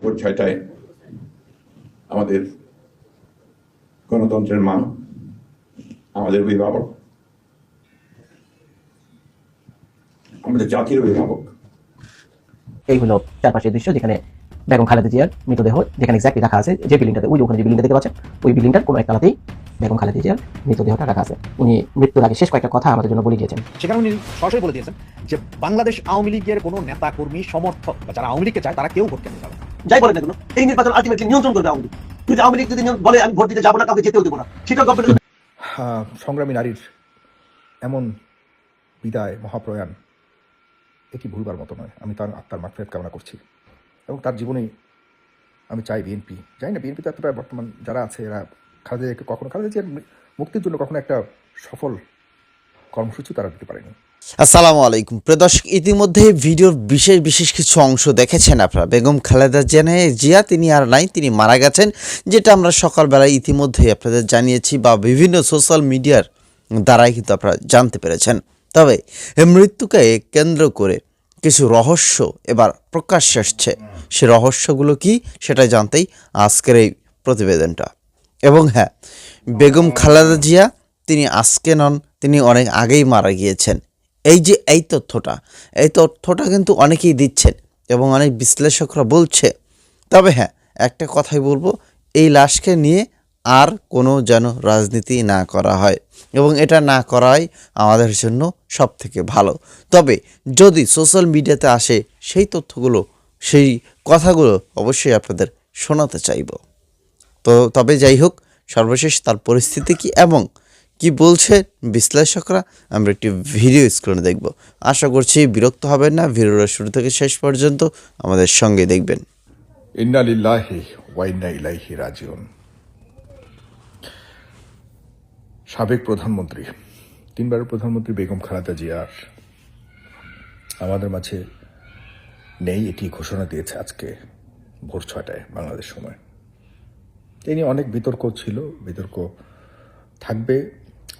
ভোর ছয়টায় আমাদের গণতন্ত্রের মা আমাদের অভিভাবক আমাদের জাতির অভিভাবক। এই হলো চারপাশের দৃশ্য যেখানে বেগম খালেদা জিয়ার মৃতদেহ যেখানে এক্স্যাক্টলি রাখা আছে যে বিল্ডিংটাতে ওই ওখানে যে বিল্ডিংটা দেখতে পাচ্ছেন ওই বিল্ডিংটার কোনো একতলাতেই বেগম খালেদা জিয়ার মৃতদেহটা রাখা আছে। উনি মৃত্যুর আগে শেষ কয়েকটা কথা আমাদের জন্য বলে দিয়েছেন। সেখানে উনি সরাসরি বলে দিয়েছেন যে বাংলাদেশ আওয়ামী লীগের কোনো নেতা কর্মী সমর্থক বা যারা আওয়ামী লীগকে চায় তারা কেউ ভোট কেন্দ্রে যাবে না। যাই বলে না কেন, এই নির্বাচন আলটিমেটলি নিয়ন্ত্রণ করবে আওয়ামী লীগ যদি আওয়ামী লীগ যদি বলে, আমি ভোট দিতে যাব না, কাউকে যেতেও দেবো না সেটা গভর্নমেন্ট সংগ্রামী নারীর এমন বিদায়, মহাপ্রয়াণ এটি ভুলবার মতো নয়। আমি তার আত্মার মাফিয়াত কামনা করছি। এবং তার জীবনে আমি চাই বিএনপি জানি না বিএনপি তো এতটা বর্তমান যারা আছে, এরা খালেদা জিয়াকে কখনো খালেদা জিয়ার মুক্তির জন্য কখনো একটা সফল কর্মসূচি তারা দিতে পারেনি। আসসালামু আলাইকুম। প্রিয় দর্শক, ইতিমধ্যে ভিডিওর বিশেষ বিশেষ কিছু অংশ দেখেছেন আপনারা। বেগম খালেদা জিয়া জিয়া, তিনি আর নাই, তিনি মারা গেছেন, যেটা আমরা সকালবেলায় ইতিমধ্যে আপনাদের জানিয়েছি বা বিভিন্ন সোশ্যাল মিডিয়ার দ্বারাই কিন্তু আপনারা জানতে পেরেছেন। তবে মৃত্যুকে কেন্দ্র করে কিছু রহস্য এবার প্রকাশ্যে আসছে। সে রহস্যগুলো কি, সেটা জানতেই আজকের এই প্রতিবেদনটা। এবং হ্যাঁ বেগম খালেদা জিয়া, তিনি আজকে নন, তিনি অনেক আগেই মারা গিয়েছেন। এই যে এই তথ্যটা এই তথ্যটা কিন্তু অনেকেই দিচ্ছেন এবং অনেক বিশ্লেষকরা বলছে। তবে হ্যাঁ একটা কথাই বলব, এই লাশকে নিয়ে আর কোনো যেন রাজনীতি না করা হয় এবং এটা না করাই আমাদের জন্য সব থেকে ভালো। তবে যদি সোশ্যাল মিডিয়াতে আসে সেই তথ্যগুলো, সেই কথাগুলো অবশ্যই আপনাদের শোনাতে চাইব। তো তবে যাই হোক, সর্বশেষ তার পরিস্থিতি কি এবং কি বলছে বিশ্লেষকরা? আমরা একটি ভিডিও স্ক্রিনে দেখব। আশা করছি বিরক্ত হবেন না, ভিডিওটা শুরু থেকে শেষ পর্যন্ত আমাদের সঙ্গে দেখবেন। সাবেক প্রধানমন্ত্রী, তিনবারের প্রধানমন্ত্রী বেগম খালেদা জিয়ার আমাদের মাঝে নেই এটি ঘোষণা দিয়েছে আজকে ভোর ছয়টায় বাংলাদেশ সময়। তিনি অনেক বিতর্ক ছিল, বিতর্ক থাকবে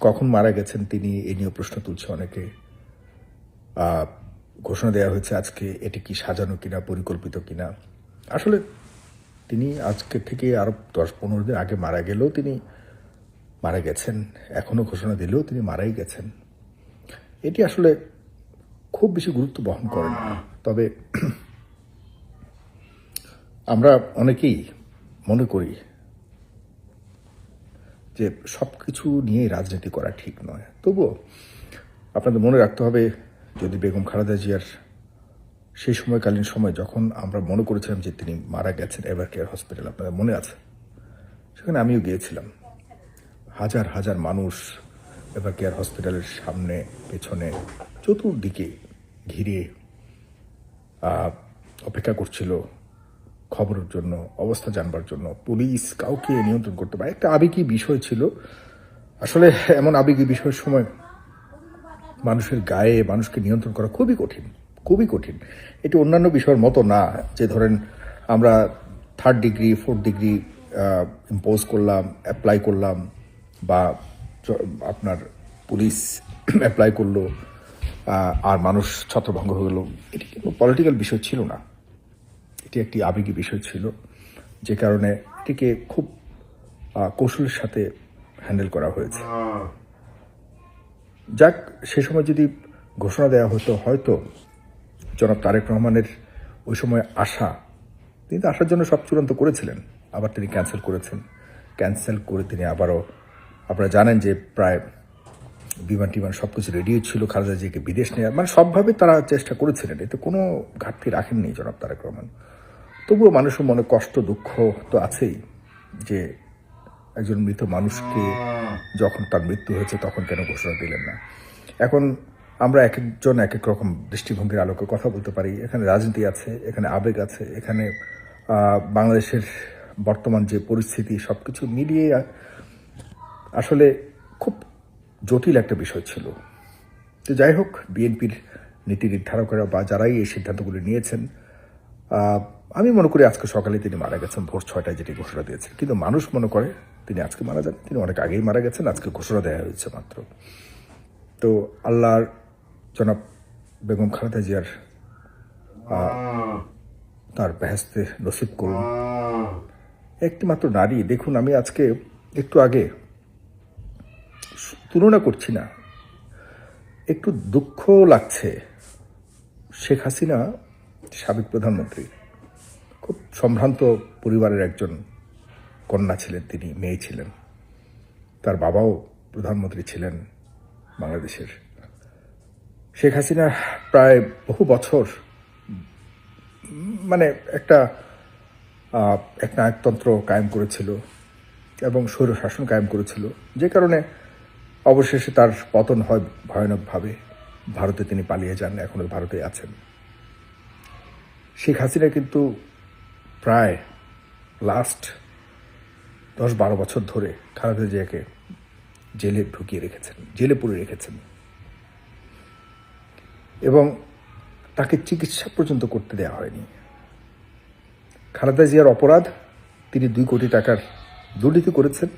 কখন মারা গেছেন তিনি, এ নিয়ে প্রশ্ন তুলছে অনেকে। ঘোষণা দেওয়া হয়েছে আজকে এটি কি সাজানো কিনা, পরিকল্পিত কিনা। আসলে তিনি আজকে থেকে আরও দশ পনেরো দিন আগে মারা গেলেও তিনি মারা গেছেন। এখনও ঘোষণা দিলেও তিনি মারাই গেছেন। এটি আসলে খুব বেশি গুরুত্ব বহন করে না। তবে আমরা অনেকেই মনে করি যে সব কিছু নিয়েই রাজনীতি করা ঠিক নয়। তবুও আপনাদের মনে রাখতে হবে, যদি বেগম খালেদা জিয়ার সেই সময়কালীন সময় যখন আমরা মনে করেছিলাম যে তিনি মারা গেছেন এভার কেয়ার হসপিটাল, আপনাদের মনে আছে? সেখানে আমিও গিয়েছিলাম। হাজার হাজার মানুষ এভার কেয়ার হসপিটালের সামনে, পেছনে, চতুর্দিকে ঘিরে অপেক্ষা করছিল। খবরের জন্য, অবস্থা জানবার জন্য, পুলিশ কাউকে নিয়ন্ত্রণ করতে পারে। একটা আবেগী বিষয় ছিল। আসলে এমন আবেগী বিষয়ের সময় মানুষের গায়ে মানুষকে নিয়ন্ত্রণ করা খুবই কঠিন খুবই কঠিন। এটি অন্যান্য বিষয়ের মতো না, যে ধরেন আমরা third degree fourth degree impose করলাম অ্যাপ্লাই করলাম, বা আপনার পুলিশ অ্যাপ্লাই করল আর মানুষ ছত্রভঙ্গ হয়ে গেল। এটি কিন্তু পলিটিক্যাল বিষয় ছিল না। এটি একটি আবেগী বিষয় ছিল, যে কারণে এটিকে খুব কৌশলের সাথে হ্যান্ডেল করা হয়েছে। যাক, সে সময় যদি ঘোষণা দেওয়া হতো, হয়তো জনাব তারেক রহমানের ওই সময় আশা, তিনি তো আসার জন্য সব চূড়ান্ত করেছিলেন, আবার তিনি ক্যান্সেল করেছেন। ক্যান্সেল করে তিনি আবারও, আপনারা জানেন যে প্রায় বিমান টিমান সব কিছু রেডিও ছিল, খালেদা জিয়াকে বিদেশ নেওয়ার মানে সবভাবে তারা চেষ্টা করেছিলেন, এতে কোনো ঘাটতি রাখেননি জনাব তারেক রহমান। তবুও মানুষের মনে কষ্ট, দুঃখ তো আছেই যে একজন মৃত মানুষকে যখন তার মৃত্যু হয়েছে তখন কেন ঘোষণা দিলেন না। এখন আমরা এক একজন এক এক রকম দৃষ্টিভঙ্গির আলোকে কথা বলতে পারি। এখানে রাজনীতি আছে, এখানে আবেগ আছে, এখানে বাংলাদেশের বর্তমান যে পরিস্থিতি সব কিছু মিলিয়ে আসলে খুব জটিল একটা বিষয় ছিল। তো যাই হোক, বিএনপির নীতি নির্ধারকরা বা যারাই এই সিদ্ধান্তগুলি নিয়েছেন আমি মনে করি আজকে সকালে তিনি মারা গেছেন, ভোর ছয়টায় যেটি ঘোষণা দিয়েছেন। কিন্তু মানুষ মনে করে তিনি আজকে মারা যান, তিনি অনেক আগেই মারা গেছেন, আজকে ঘোষণা দেওয়া হয়েছে মাত্র। তো আল্লাহর জনাব বেগম খালেদা জিয়ার তার বেহেস্তে নসিব করুন। একটি মাত্র নারী, দেখুন আমি আজকে একটু আগে তুলনা করছি না, একটু দুঃখ লাগছে শেখ হাসিনা সাবেক প্রধানমন্ত্রী, খুব সম্ভ্রান্ত পরিবারের একজন কন্যা ছিলেন, তিনি মেয়ে ছিলেন। তার বাবাও প্রধানমন্ত্রী ছিলেন বাংলাদেশের। শেখ হাসিনা প্রায় বহু বছর মানে একটা এক নায়কতন্ত্র কায়েম করেছিল এবং স্বৈর শাসন কায়েম করেছিল, যে কারণে অবশেষে তার পতন হয় ভয়ানকভাবে। ভারতে তিনি পালিয়ে যান এখনও ভারতে আছেন। শেখ হাসিনা কিন্তু প্রায় লাস্ট দশ বারো বছর ধরে খালেদা জিয়াকে জেলে ঢুকিয়ে রেখেছেন, জেলে পুরে রেখেছেন। এবং তাকে চিকিৎসা পর্যন্ত করতে দেওয়া হয়নি। খালেদা জিয়ার অপরাধ, তিনি দুই কোটি টাকার দুর্নীতি করেছেন।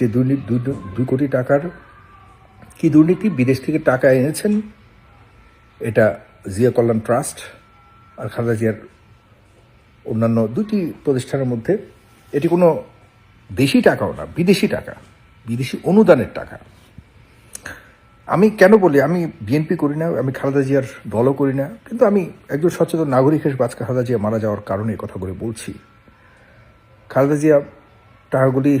যে দুর্নীতি দুই- দুই কোটি টাকার কি দুর্নীতি? বিদেশ থেকে টাকা এনেছেন। এটা জিয়া কল্যাণ ট্রাস্ট আর খালেদা জিয়ার অন্যান্য দুটি প্রতিষ্ঠানের মধ্যে এটি কোনো দেশি টাকাও না, বিদেশি টাকা, বিদেশি অনুদানের টাকা। আমি কেন বলি, আমি বিএনপি করি না, আমি খালেদা জিয়ার দলও করি না, কিন্তু আমি একজন সচেতন নাগরিক হিসেবে আজকে খালেদা জিয়া মারা যাওয়ার কারণে এই কথাগুলি বলছি। খালেদা জিয়া টাকাগুলি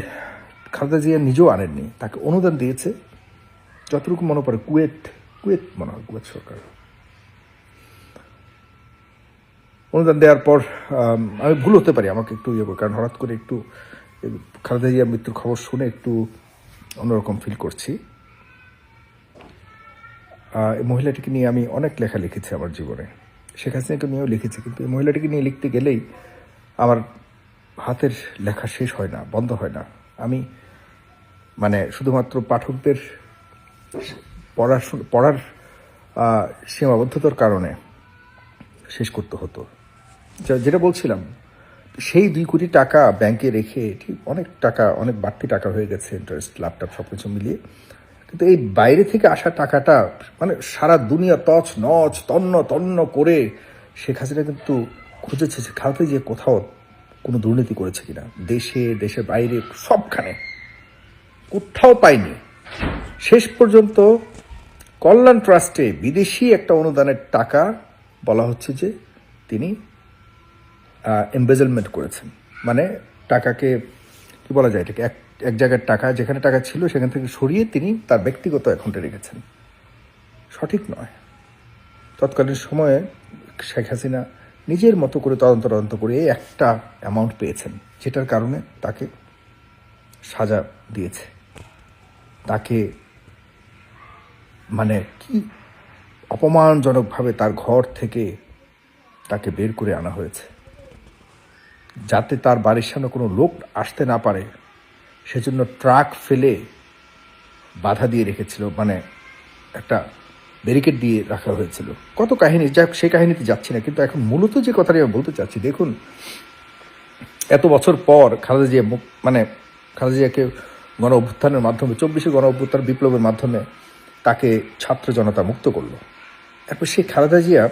খালেদা জিয়া নিজেও আনেননি, তাকে অনুদান দিয়েছে, যতটুকু মনে পড়ে কুয়েত কুয়েত মনে হয়, কুয়েত সরকার। অনুদান দেওয়ার পর, আমি ভুল হতে পারি, আমাকে একটু ইয়ে করে কারণ হঠাৎ করে একটু খালেদা জিয়া মৃত্যুর খবর শুনে একটু অন্যরকম ফিল করছি। এই মহিলাটিকে নিয়ে আমি অনেক লেখা লিখেছি আমার জীবনে। শেখ হাসিনাকে নিয়েও লিখেছি, কিন্তু এই মহিলাটিকে নিয়ে লিখতে গেলেই আমার হাতের লেখা শেষ হয় না, বন্ধ হয় না। আমি মানে শুধুমাত্র পাঠকদের পড়ার পড়ার সীমাবদ্ধতার কারণে শেষ করতে হতো। যেটা বলছিলাম, সেই দুই কোটি টাকা ব্যাংকে রেখে ঠিক অনেক টাকা, অনেক বাড়তি টাকা হয়ে গেছে ইন্টারেস্ট ল্যাপটপ সব কিছু মিলিয়ে। কিন্তু এই বাইরে থেকে আসা টাকাটা মানে সারা দুনিয়া তছ নচ, তন্ন তন্ন করে শেখ হাসিনা কিন্তু খুঁজেছে যে খালতে যে কোথাও কোনো দুর্নীতি করেছে কিনা। দেশে, দেশের বাইরে, সবখানে। কোথাও পায়নি। শেষ পর্যন্ত কল্যাণ ট্রাস্টে বিদেশি একটা অনুদানের টাকা বলা হচ্ছে যে তিনি এমবেজলমেন্ট করেছেন। মানে টাকাকে, কি বলা যায় এটাকে, এক এক জায়গার টাকা, যেখানে টাকা ছিল সেখান থেকে সরিয়ে তিনি তার ব্যক্তিগত অ্যাকাউন্টে রেখেছেন। সঠিক নয়। তৎকালীন সময়ে শেখ হাসিনা নিজের মতো করে তদন্ত তদন্ত করে একটা অ্যামাউন্ট পেয়েছেন, যেটার কারণে তাকে সাজা দিয়েছে। তাকে মানে কি অপমানজনকভাবে তার ঘর থেকে তাকে বের করে আনা হয়েছে। যাতে তার বাড়ির সামনে কোনো লোক আসতে না পারে, সেজন্য ট্রাক ফেলে বাধা দিয়ে রেখেছিল মানে একটা ব্যারিকেড দিয়ে রাখা হয়েছিল। কত কাহিনী যাক সেই কাহিনীতে যাচ্ছি না, কিন্তু এখন মূলত যে কথাটি আমি বলতে চাচ্ছি, দেখুন, এত বছর পর খালেদা জিয়া মানে খালেদা জিয়াকে গণ অভ্যুত্থানের মাধ্যমে, চব্বিশে গণ অভ্যুত্থান বিপ্লবের মাধ্যমে তাকে ছাত্র জনতা মুক্ত করল। এরপর সেই খালেদা জিয়া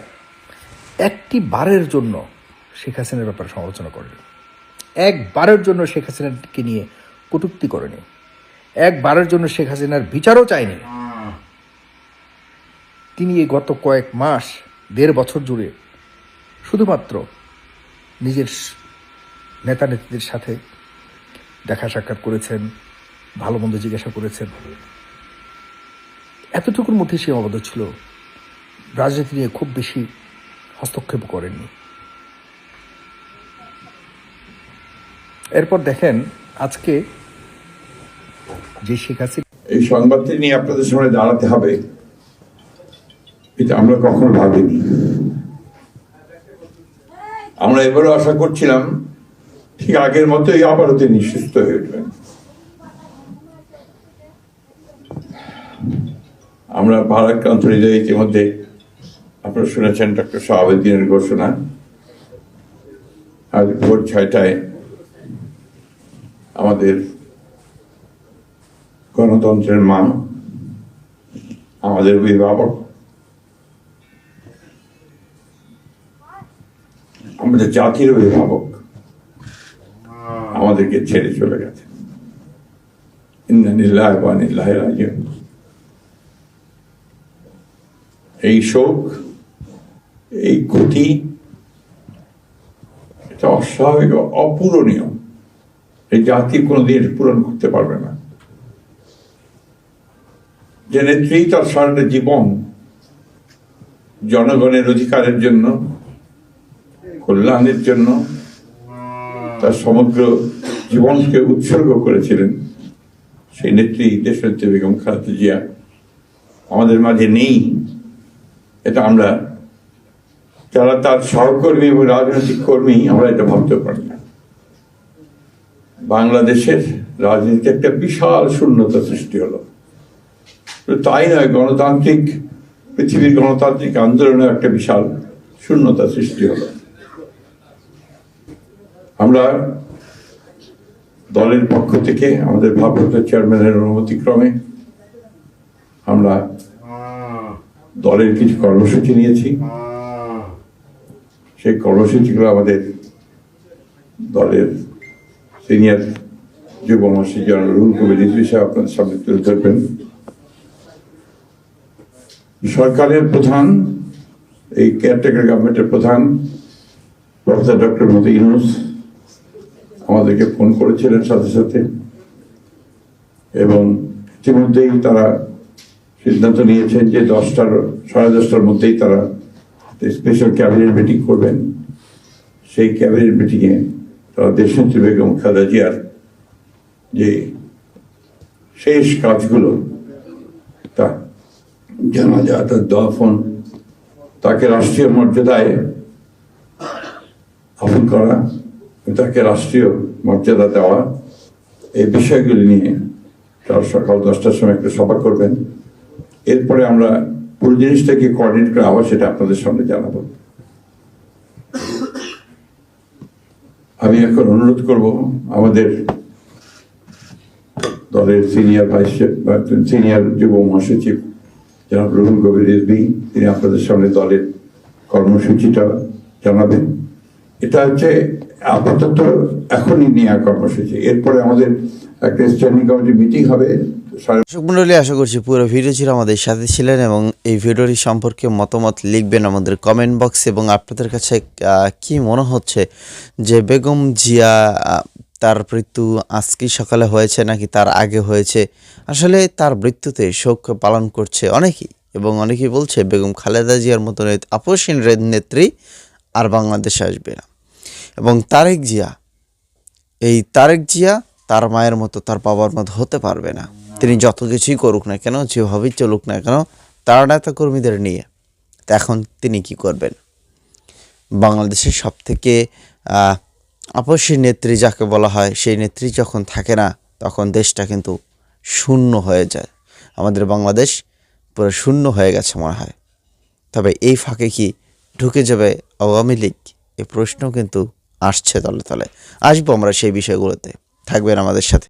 একটি বারের জন্য শেখ হাসিনার ব্যাপারে সমালোচনা করেনি। একবারের জন্য শেখ হাসিনাকে নিয়ে কটূক্তি করেনি। একবারের জন্য শেখ হাসিনার বিচারও চায়নি। তিনি এই গত কয়েক মাস, দেড় বছর জুড়ে শুধুমাত্র নিজের নেতা নেত্রীদের সাথে দেখা সাক্ষাৎ করেছেন, ভালো মন্দ জিজ্ঞাসা করেছেন। এতটুকুর মধ্যে সীমাবদ্ধ ছিল রাজনীতি নিয়ে খুব বেশি হস্তক্ষেপ করেননি। এরপর দেখেন আজকে যে শেখ হাসিনা এই সংবাদটি নিয়ে আপনাদের সামনে দাঁড়াতে হবে। এটা আমরা কখনো ভাবিনি। আমরা এবারও আশা করছিলাম, ঠিক আগের মতোই আবারও তিনি সুস্থ হয়ে উঠবেন। আমরা ভারাক্রান্ত হৃদয়ে ইতিমধ্যে আপনারা শুনেছেন ডক্টর শাহাবুদ্দিনের ঘোষণা। আজ ভোর ছয়টায় আমাদের গণতন্ত্রের মা আমাদের অভিভাবক, আমাদের জাতির অভিভাবক আমাদেরকে ছেড়ে চলে গেছে। এই শোক এই ক্ষতি এটা অস্বাভাবিক অপূরণীয়। এই জাতি কোনোদিন পূরণ করতে পারবে না। যে নেত্রী, তার সারাটা জীবন জনগণের অধিকারের জন্য, কল্যাণের জন্য, তার সমগ্র জীবনকে উৎসর্গ করেছিলেন। সেই নেত্রী, দেশনেত্রী বেগম খালেদা জিয়া আমাদের মাঝে নেই। এটা আমরা যারা তার সহকর্মী এবং রাজনৈতিক কর্মী, আমরা এটা ভাবতে পারি না। বাংলাদেশের রাজনীতিতে একটা বিশাল শূন্যতা সৃষ্টি হলো। তাই নয়, গণতান্ত্রিক, পৃথিবীর গণতান্ত্রিক আন্দোলনে একটা বিশাল শূন্যতা সৃষ্টি হলো। আমরা দলের পক্ষ থেকে, আমাদের ভারপ্রাপ্ত চেয়ারম্যানের অনুমতি ক্রমে, আমরা দলের কিছু কর্মসূচি নিয়েছি। সেই কর্মসূচিগুলো আমাদের দলের সিনিয়র যুব রুহুল কবির রিজভী সাহেব আপনাদের সামনে তুলে ধরবেন। সরকারের প্রধান, এই কেয়ারটেকার গভর্নমেন্টের প্রধান, প্রফেসর ডক্টর মোদী ইউনুস আমাদেরকে ফোন করেছিলেন সাথে সাথে এবং ইতিমধ্যেই তারা সিদ্ধান্ত নিয়েছেন যে দশটার, সাড়ে দশটার মধ্যেই তারা স্পেশাল ক্যাবিনেট মিটিং করবেন। সেই ক্যাবিনেট মিটিংয়ে তারা দেশনেত্রী বেগম খালেদা জিয়ার যে শেষ কাজগুলো, তা জানাজা, তার দফন তাকে রাষ্ট্রীয় মর্যাদায় দাফন করা তাকে রাষ্ট্রীয় মর্যাদা দেওয়া, এই বিষয়গুলি নিয়ে তারা সকাল দশটার সময় একটা সভা করবেন। এরপরে আমরা পুরো জিনিসটাকে কোঅর্ডিনেট করে আবার সেটা আপনাদের সামনে জানাব। আমি এখন অনুরোধ করব আমাদের দলের সিনিয়র ভাইস সিনিয়র যুব মহাসচিব জনাব রুহুল কবির রিজভি তিনি আপনাদের সামনে দলের কর্মসূচিটা জানাবেন। এটা হচ্ছে আপাতত এখনই নেওয়া কর্মসূচি। এরপরে আমাদের একটা স্ট্যান্ডিং কমিটি মিটিং হবে। দর্শক আশা করছি পুরো ভিডিও ছিল আমাদের সাথে ছিলেন এবং এই ভিডিওটি সম্পর্কে মতামত লিখবেন আমাদের কমেন্ট বক্স এবং আপনাদের কাছে কি মনে হচ্ছে যে বেগম জিয়া তার মৃত্যু আজকেই সকালে হয়েছে নাকি তার আগে হয়েছে? আসলে তার মৃত্যুতে শোক পালন করছে অনেকেই এবং অনেকেই বলছে বেগম খালেদা জিয়ার মতো আপসীন নেত্রী আর বাংলাদেশে আসবে না। এবং তারেক জিয়া, এই তারেক জিয়া তার মায়ের মতো তার বাবার মতো হতে পারবে না। তিনি যত কিছুই করুক না কেন, যেভাবেই চলুক না কেন তার নেতা কর্মীদের নিয়ে, তা এখন তিনি কি করবেন? বাংলাদেশের সব থেকে আপসী নেত্রী যাকে বলা হয়, সেই নেত্রী যখন থাকে না, তখন দেশটা কিন্তু শূন্য হয়ে যায়। আমাদের বাংলাদেশ পুরো শূন্য হয়ে গেছে মনে হয়। তবে এই ফাঁকে কি ঢুকে যাবে আওয়ামী লীগ? এ প্রশ্ন কিন্তু আসছে তলে তলে। আসব আমরা সেই বিষয়গুলোতে। থাকবেন আমাদের সাথে।